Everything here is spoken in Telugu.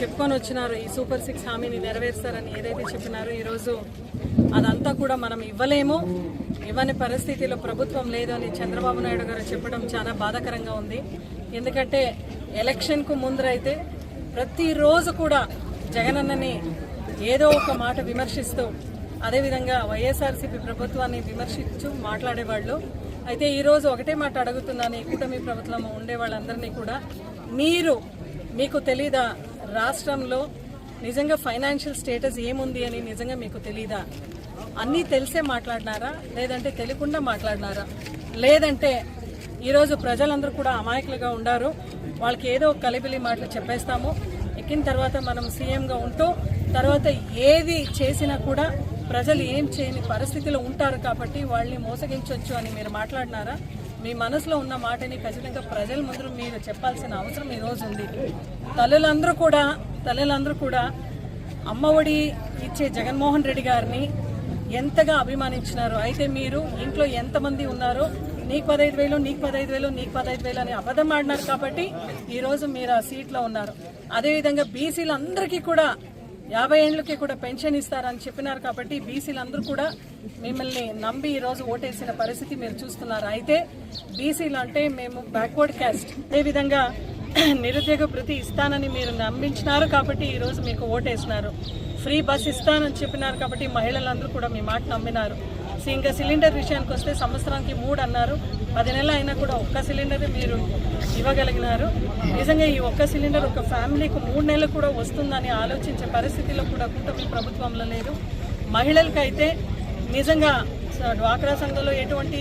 చెప్పుకొని వచ్చినారు ఈ సూపర్ సిక్స్ హామీని నెరవేరుస్తారని ఏదైతే చెప్పినారో ఈరోజు అదంతా కూడా మనం ఇవ్వలేము. ఇవ్వని పరిస్థితిలో ప్రభుత్వం లేదు అని చంద్రబాబు నాయుడు గారు చెప్పడం చాలా బాధాకరంగా ఉంది. ఎందుకంటే ఎలక్షన్కు ముందరైతే ప్రతిరోజు కూడా జగనన్నని ఏదో ఒక మాట విమర్శిస్తూ అదేవిధంగా వైఎస్ఆర్సీపీ ప్రభుత్వాన్ని విమర్శించు మాట్లాడేవాళ్ళు. అయితే ఈరోజు ఒకటే మాట అడుగుతున్నాను ఈ కూటమి ప్రభుత్వం ఉండే వాళ్ళందరినీ కూడా. మీరు మీకు తెలీదా? రాష్ట్రంలో నిజంగా ఫైనాన్షియల్ స్టేటస్ ఏముంది అని నిజంగా మీకు తెలీదా? అన్నీ తెలిసే మాట్లాడినారా? లేదంటే తెలియకుండా మాట్లాడినారా? లేదంటే ఈరోజు ప్రజలందరూ కూడా అమాయకులుగా ఉండారు. వాళ్ళకి ఏదో ఒక కలిబిలి మాటలు చెప్పేస్తాము. ఎక్కిన తర్వాత మనం సీఎంగా ఉంటూ తర్వాత ఏది చేసినా కూడా ప్రజలు ఏం చేయని పరిస్థితిలో ఉంటారు కాబట్టి వాళ్ళని మోసగించవచ్చు అని మీరు మాట్లాడినారా? మీ మనసులో ఉన్న మాటని ఖచ్చితంగా ప్రజల ముందు మీరు చెప్పాల్సిన అవసరం ఈ రోజు ఉంది. తల్లులందరూ కూడా తల్లులందరూ కూడా అమ్మఒడి ఇచ్చే జగన్మోహన్ రెడ్డి గారిని ఎంతగా అభిమానించినారు. అయితే మీరు ఇంట్లో ఎంతమంది ఉన్నారో నీకు పదహైదు వేలు నీకు పదహైదు వేలు నీకు పదహైదు వేలు అని అబద్ధం ఆడినారు కాబట్టి ఈరోజు మీరు ఆ సీట్లో ఉన్నారు. అదేవిధంగా బీసీలందరికీ కూడా యాభై ఏళ్ళకి కూడా పెన్షన్ ఇస్తారని చెప్పినారు కాబట్టి బీసీలందరూ కూడా మిమ్మల్ని నమ్మి ఈరోజు ఓటేసిన పరిస్థితి మీరు చూస్తున్నారు. అయితే బీసీలు అంటే మేము బ్యాక్వర్డ్ క్యాస్ట్ అదేవిధంగా నిరుద్యోగ భృతి ఇస్తానని మీరు నమ్మించినారు కాబట్టి ఈరోజు మీకు ఓటేసినారు. ఫ్రీ బస్ ఇస్తానని చెప్పినారు కాబట్టి మహిళలందరూ కూడా మీ మాట నమ్మినారు. సో ఇంకా సిలిండర్ విషయానికి వస్తే సంవత్సరానికి మూడు అన్నారు. పది నెలలు అయినా కూడా ఒక్క సిలిండర్ మీరు ఇవ్వగలిగినారు. నిజంగా ఈ ఒక్క సిలిండర్ ఒక ఫ్యామిలీకి మూడు నెలలు కూడా వస్తుందని ఆలోచించే పరిస్థితిలో కూడా కూటమి ప్రభుత్వంలో లేదు. మహిళలకైతే నిజంగా డ్వాక్రా సంఘంలో ఎటువంటి